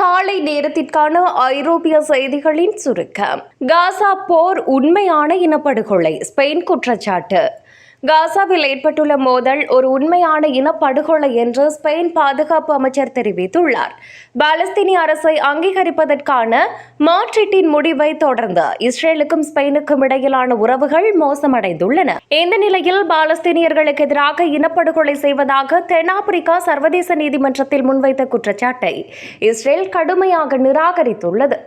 காலை நேரத்திற்கான ஐரோப்பிய செய்திகளின் சுருக்கம். காசா போர் உண்மையான இனப்படுகொலை ஸ்பெயின் குற்றச்சாட்டு. காசாவில் ஏற்பட்டுள்ள மோதல் ஒரு உண்மையான இனப்படுகொலை என்று ஸ்பெயின் பாதுகாப்பு அமைச்சர் தெரிவித்துள்ளார். பாலஸ்தீனிய அரசை அங்கீகரிப்பதற்கான மாற்றீட்டின் முடிவை தொடர்ந்து இஸ்ரேலுக்கும் ஸ்பெயினுக்கும் இடையிலான உறவுகள் மோசமடைந்துள்ளன. இந்த நிலையில் பாலஸ்தீனியர்களுக்கு எதிராக இனப்படுகொலை செய்வதாக தென்னாப்பிரிக்கா சர்வதேச நீதிமன்றத்தில் முன்வைத்த குற்றச்சாட்டை இஸ்ரேல் கடுமையாக நிராகரித்துள்ளது.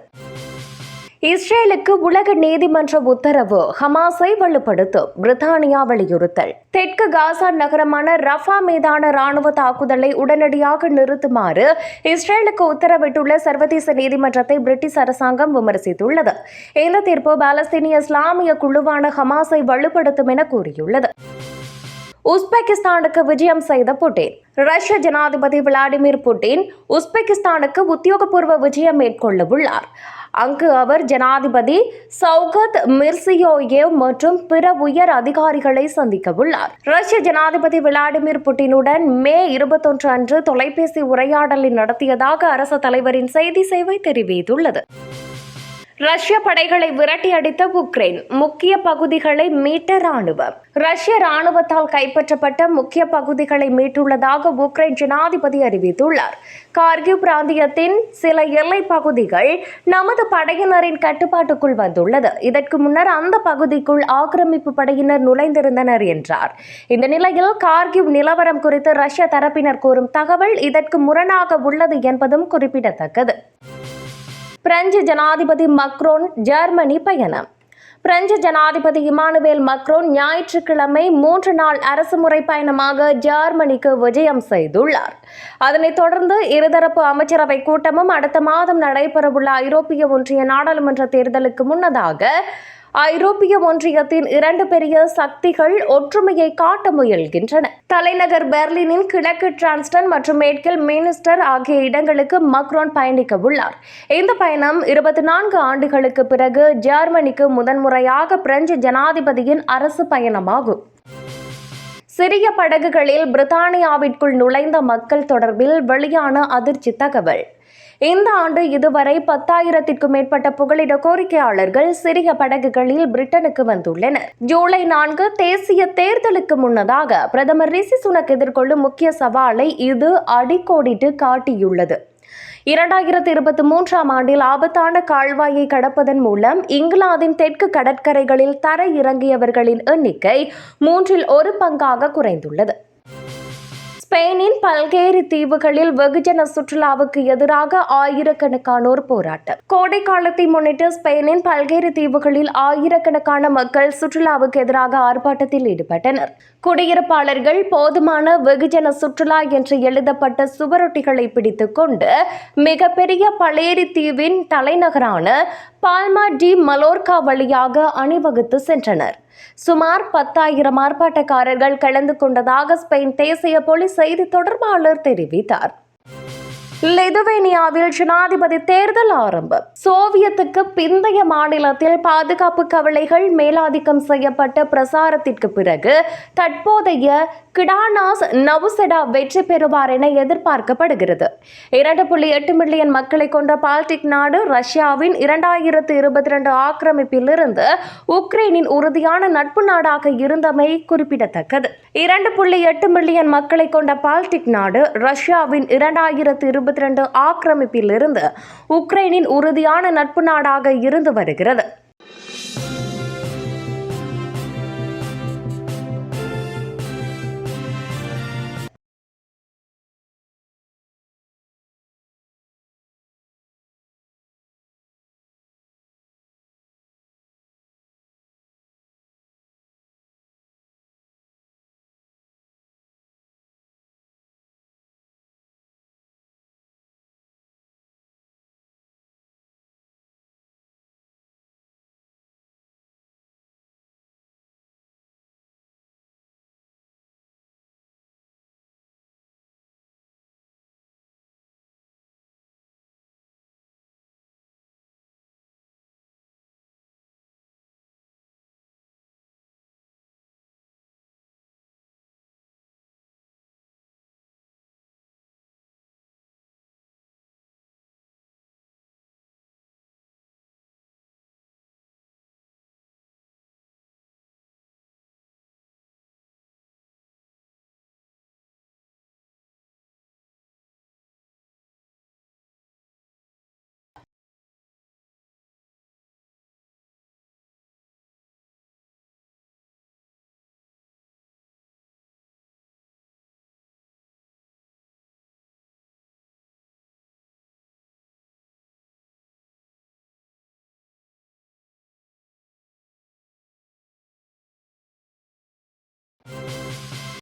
இஸ்ரேலுக்கு உலக நீதிமன்ற உத்தரவு ஹமாஸை வலுப்படுத்தும். பிரித்தானியா வலியுறுத்தல். தெற்கு காசா நகரமான ரஃபா மீதான ராணுவ தாக்குதலை உடனடியாக நிறுத்துமாறு இஸ்ரேலுக்கு உத்தரவிட்டுள்ள சர்வதேச நீதிமன்றத்தை பிரிட்டிஷ் அரசாங்கம் விமர்சித்துள்ளது. இந்த தீர்ப்பு பாலஸ்தீனிய இஸ்லாமிய குழுவான ஹமாஸை வலுப்படுத்தும் என கூறியுள்ளது. உஸ்பெகிஸ்தானுக்கு விஜயம் செய்த புட்டின். ரஷ்ய ஜனாதிபதி விளாடிமிர் புட்டின் உஸ்பெகிஸ்தானுக்கு உத்தியோகபூர்வ விஜயம் மேற்கொள்ள உள்ளார் அங்கு அவர் ஜனாதிபதி சௌகத் மிர்சியோயேவ் மற்றும் பிற உயர் அதிகாரிகளை சந்திக்க உள்ளார் ரஷ்ய ஜனாதிபதி விளாடிமிர் புட்டினுடன் மே இருபத்தொன்று அன்று தொலைபேசி உரையாடலை நடத்தியதாக அரசு தலைவரின் செய்தி சேவை தெரிவித்துள்ளது. ரஷ்ய படைகளை விரட்டி அடித்த உக்ரைன் முக்கிய பகுதிகளை மீட்ட ராணுவம் ரஷ்ய ராணுவத்தால் கைப்பற்றப்பட்ட முக்கிய பகுதிகளை மீட்டுள்ளதாக உக்ரைன் ஜனாதிபதி அறிவித்துள்ளார். கார்கிவ் பிராந்தியத்தின் சில எல்லை பகுதிகள் நமது படையினரின் கட்டுப்பாட்டுக்குள் வந்துள்ளது. இதற்கு முன்னர் அந்த பகுதிக்குள் ஆக்கிரமிப்பு படையினர் நுழைந்திருந்தனர் என்றார். இந்த நிலையில் கார்கிவ் நிலவரம் குறித்து ரஷ்ய தரப்பினர் கூறும் தகவல் இதற்கு முரணாக உள்ளது என்பதும் குறிப்பிடத்தக்கது. பிரெஞ்சு ஜனாதிபதி மக்ரோன் ஜெர்மனி பயணம். பிரெஞ்சு ஜனாதிபதி இமானுவேல் மக்ரோன் ஞாயிற்றுக்கிழமை மூன்று நாள் அரசுமுறை பயணமாக ஜெர்மனிக்கு விஜயம் செய்துள்ளார். அதனைத் தொடர்ந்து இருதரப்பு அமைச்சரவை கூட்டமும் அடுத்த மாதம் நடைபெறவுள்ள ஐரோப்பிய ஒன்றிய நாடாளுமன்ற தேர்தலுக்கு முன்னதாக ஐரோப்பிய ஒன்றியத்தின் இரண்டு பெரிய சக்திகள் ஒற்றுமையை காட்ட முயல்கின்றன. தலைநகர் பெர்லினின் கிழக்கு டிரான்ஸ்டன் மற்றும் மேற்கில் மினிஸ்டர் ஆகிய இடங்களுக்கு மக்ரோன் பயணிக்க உள்ளார். இந்த பயணம் இருபத்தி நான்கு ஆண்டுகளுக்கு பிறகு ஜெர்மனிக்கு முதன்முறையாக பிரெஞ்சு ஜனாதிபதியின் அரசு பயணமாகும். சிறிய படகுகளில் பிரித்தானியாவிற்குள் நுழைந்த மக்கள் தொடர்பில் வெளியான அதிர்ச்சி தகவல். இந்த ஆண்டு இதுவரை பத்தாயிரத்திற்கும் மேற்பட்ட புகலிட கோரிக்கையாளர்கள் சிறிய படகுகளில் பிரிட்டனுக்கு வந்துள்ளனர். ஜூலை நான்கு தேசிய தேர்தலுக்கு முன்னதாக பிரதமர் ரிஷி சுனக் எதிர்கொள்ளும் முக்கிய சவாலை இது அடிக்கோடிட்டு காட்டியுள்ளது. இரண்டாயிரத்தி இருபத்தி மூன்றாம் ஆண்டில் ஆபத்தான கால்வாயை கடப்பதன் மூலம் இங்கிலாந்தின் தெற்கு கடற்கரைகளில் தர இறங்கியவர்களின் எண்ணிக்கை மூன்றில் ஒரு பங்காக குறைந்துள்ளது. ஸ்பெயினின் பல்வேறு தீவுகளில் வெகுஜன சுற்றுலாவுக்கு எதிராக ஆயிரக்கணக்கானோர் போராட்டம். கோடை காலத்தை முன்னிட்டு ஸ்பெயினின் பல்வேறு தீவுகளில் ஆயிரக்கணக்கான மக்கள் சுற்றுலாவுக்கு எதிராக ஆர்ப்பாட்டத்தில் ஈடுபட்டனர். குடியிருப்பாளர்கள் போதுமான வெகுஜன சுற்றுலா என்று எழுதப்பட்ட சுவரொட்டிகளை பிடித்துக்கொண்டு மிகப்பெரிய பலேரி தீவின் தலைநகரான பால்மா டி மலோர்கா வழியாக அணிவகுத்து சென்றனர். சுமார் பத்தாயிரம் ஆர்ப்பாட்டக்காரர்கள் கலந்து கொண்டதாக ஸ்பெயின் தேசிய போலீஸ் செய்தி தொடர்பாளர் தெரிவித்தார். லெதுவேனியாவில் ஜனாதிபதி தேர்தல் ஆரம்பம். சோவியத்துக்கு பிந்தைய மாநிலத்தில் பாதுகாப்பு கவலைகள் மேலாதிக்கம் செய்யப்பட்ட பிரசாரத்திற்கு பிறகு தற்போதைய கிடானாஸ் நவுசெடா வெற்றி பெறுவார் என எதிர்பார்க்கப்படுகிறது. இரண்டு புள்ளி எட்டு மில்லியன் மக்களை கொண்ட பால்டிக் நாடு ரஷ்யாவின் இரண்டாயிரத்து இருபத்தி ரெண்டு ஆக்கிரமிப்பிலிருந்து உக்ரைனின் உறுதியான நட்பு நாடாக இருந்தமை குறிப்பிடத்தக்கது. இரண்டு புள்ளி எட்டு மில்லியன் மக்களை கொண்ட பால்டிக் நாடு ரஷ்யாவின் இரண்டாயிரத்து இருபத்தி ரெண்டு ஆக்கிரமிப்பிலிருந்து உக்ரைனின் உறுதியான நட்பு நாடாக இருந்து வருகிறது.